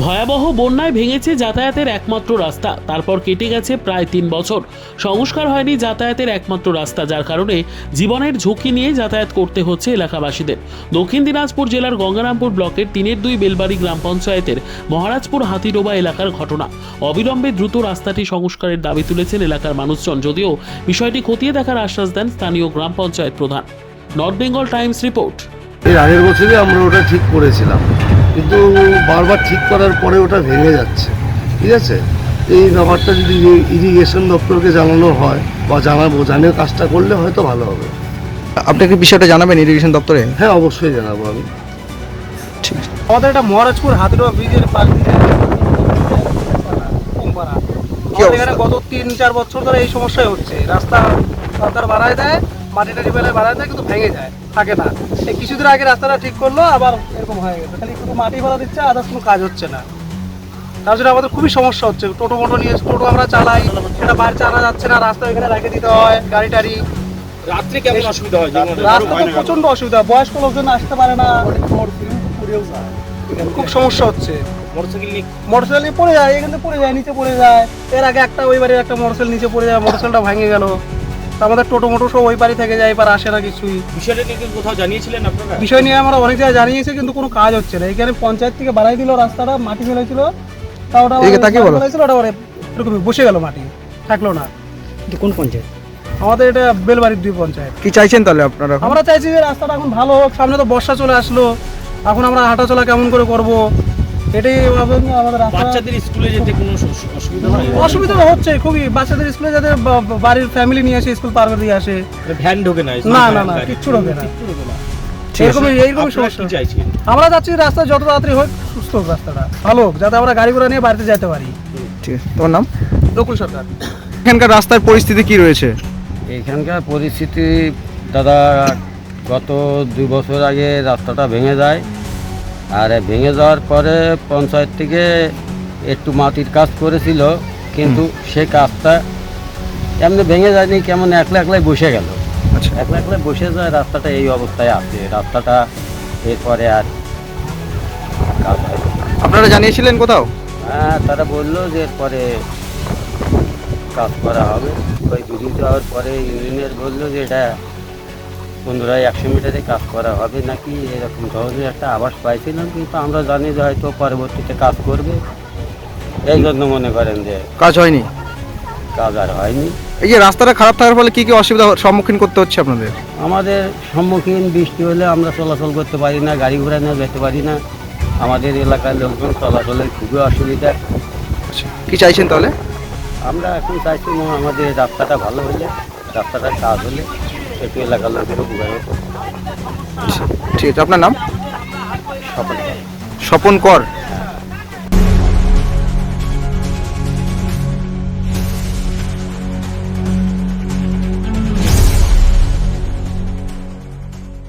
ভয়াবহ বন্যায় ভেঙেছে যাতায়াতের একমাত্র রাস্তা, তারপর কেটে গেছে প্রায় তিন বছর। সংস্কার হয়নি যাতায়াতের একমাত্র রাস্তা, যার কারণে জীবনের ঝুঁকি নিয়ে যাতায়াত করতে হচ্ছে এলাকাবাসীদের। দক্ষিণ দিনাজপুর জেলার গঙ্গারামপুর ব্লকের তিনের দুই বেলবাড়ি গ্রাম পঞ্চায়েতের মহারাজপুর হাতিডোবা এলাকার ঘটনা। অবিলম্বে দ্রুত রাস্তাটি সংস্কারের দাবি তুলেছেন এলাকার মানুষজন, যদিও বিষয়টি খতিয়ে দেখার আশ্বাস দেন স্থানীয় গ্রাম পঞ্চায়েত প্রধান। North Bengal Times report. এর আগের বছরই আমরা ওটা ঠিক করেছিলাম। কিন্তু বারবার ঠিক করার পরে ওটা ভেঙে যাচ্ছে। ঠিক আছে? এই ব্যাপারটা যদি ইরিগেশন দপ্তরকে জানানো হয় বা জানাব জানিয়ে কাজটা করলে হয়তো ভালো হবে। আপনি কি বিষয়টা জানাবেন ইরিগেশন দপ্তরে? হ্যাঁ অবশ্যই জানাব আমি। ঠিক আমাদের এটা মহারাজপুর হাতিরোয়া ব্রিজের পাশ দিয়ে এখানে গত তিন চার বছর ধরে এই সমস্যাই হচ্ছে। রাস্তা সরকার বাড়ায় দেয় মাটি টাটি বেলায় বাড়ায় দেয় কিন্তু ভেঙে যায় থাকে না। এই কিছুদিন আগে রাস্তাটা ঠিক করল আবার এরকম হয়ে গেছে। খালি শুধু মাটি ফেলা দিচ্ছে আদার্স কোনো কাজ হচ্ছে না। তার জন্য আমাদের খুবই সমস্যা হচ্ছে। টোটো মোটো নিয়ে টোটো আমরা চালাই সেটা বাইরে চালা যাচ্ছে না রাস্তা এখানে রেখে দিতে হয় গাড়ি টাড়ি। রাত্রে কেমন অসুবিধা হয়? যেমন রাস্তা তো প্রচণ্ড অসুবিধা। বয়স্ক লোকজন আসতে পারে না। খুব সমস্যা হচ্ছে। মোটরসাইকেল নিয়ে পড়ে যায় এখানে পড়ে যায় নিচে পড়ে যায়। এর আগে একটা ওই বাড়ির একটা মোটরসাইকেল নিচে পড়ে যায় মোটরসাইকেলটা ভেঙে গেল। আমাদের টোটো মোটো সব ওই বাড়ি থেকে যায় এবার আসে না কিছুই। বিষয়টা কি কোথাও জানিয়েছিলেন আপনারা? বিষয় নিয়ে আমরা অনেক জায়গায় জানিয়েছি কিন্তু কোনো কাজ হচ্ছে না। এখানে পঞ্চায়েত থেকে বাড়াই দিল রাস্তাটা মাটি ফেলেছিল। তা ওটা ফেলেছিল ওটা এরকমই বসে গেল মাটি থাকল না। কোন পঞ্চায়েত? আমাদের এটা বেলবাড়ির দুই পঞ্চায়েত। কি চাইছেন তাহলে আপনারা আমরা চাইছি যে রাস্তাটা এখন ভালো হোক সামনে তো বর্ষা চলে আসলো এখন আমরা হাঁটাচলা কেমন করে করব? এটাই আমাদের বাচ্চাদের স্কুলে যেতে কোনো অসুবিধা হয়? অসুবিধা হচ্ছে খুবই। বাচ্চাদের স্কুলে বা- বাড়ির ফ্যামিলি নিয়ে আসে স্কুল পার করে দিয়ে আসে ভ্যান ঢোকে না না না না কিচ্ছু ঢোকে না। এরকমই সমস্যা। কি চাইছেন? আমরা চাচ্ছি রাস্তা যত তাড়াতাড়ি হোক সুস্থ হোক রাস্তাটা। ভালো হোক যাতে আমরা গাড়ি ঘোড়া নিয়ে বাড়িতে যেতে পারি। ঠিক আছে তোমার নাম? নকুল সরকার। এখানকার রাস্তার পরিস্থিতি কি রয়েছে? এখানকার পরিস্থিতি দাদা গত দুই বছর আগে রাস্তাটা ভেঙে যায়। আর ভেঙে যাওয়ার পরে পঞ্চায়েত থেকে একটু মাটির কাজ করেছিল কিন্তু সে কাজটা এমনি ভেঙে যায়নি কেমন একলা একলাই বসে গেল। আচ্ছা। একলা একলাই বসে যায় রাস্তাটা এই অবস্থায় আছে রাস্তাটা এরপরে আর কাজ হয় আপনারা জানিয়েছিলেন কোথাও? হ্যাঁ তারা বলল যে এরপরে কাজ করা হবে। ওই বিদ্যুৎ যাওয়ার পরে ইঞ্জিনিয়ার বলল যে এটা পনেরোয় একশো মিটারে কাজ করা হবে নাকি? এরকম ধরনের একটা আভাস পাইছিলাম কিন্তু আমরা জানি যে হয়তো পরবর্তীতে কাজ করবে। এই জন্য মনে করেন যে কাজ হয়নি? কাজ আর হয়নি। এই যে রাস্তাটা খারাপ থাকার ফলে কি কি অসুবিধা সম্মুখীন করতে হচ্ছে আপনাদের? আমাদের সম্মুখীন বৃষ্টি হলে আমরা চলাচল করতে পারি না গাড়ি ঘোড়া নিয়ে যেতে পারি না। আমাদের এলাকার লোকজন চলাচলের খুবই অসুবিধা। আচ্ছা কি চাইছেন তাহলে? আমরা এখন চাইছি আমাদের রাস্তাটা ভালো হলে রাস্তাটার কাজ হলে। একটু এলাকার লোকের উপকার হতো ঠিক আছে আপনার নাম? স্বপন স্বপন কর।